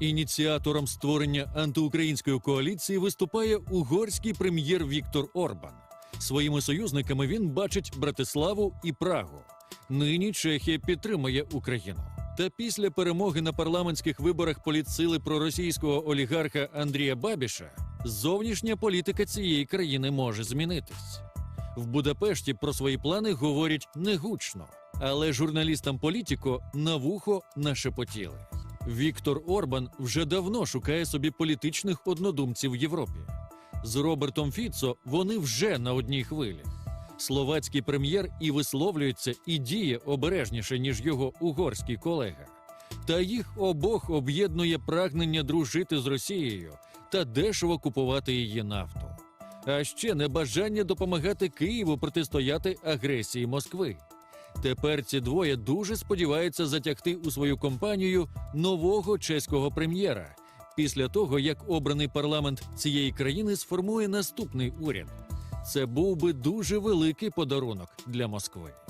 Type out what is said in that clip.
Ініціатором створення антиукраїнської коаліції виступає угорський прем'єр Віктор Орбан. Своїми союзниками він бачить Братиславу і Прагу. Нині Чехія підтримує Україну. Та після перемоги на парламентських виборах політсили проросійського олігарха Андрія Бабіша зовнішня політика цієї країни може змінитись. В Будапешті про свої плани говорять негучно, але журналістам Політіко на вухо нашепотіли. Віктор Орбан вже давно шукає собі політичних однодумців в Європі. З Робертом Фіцо вони вже на одній хвилі. Словацький прем'єр і висловлюється, і діє обережніше, ніж його угорський колега. Та їх обох об'єднує прагнення дружити з Росією та дешево купувати її нафту. А ще небажання допомагати Києву протистояти агресії Москви. Тепер ці двоє дуже сподіваються затягти у свою компанію нового чеського прем'єра після того, як обраний парламент цієї країни сформує наступний уряд. Це був би дуже великий подарунок для Москви.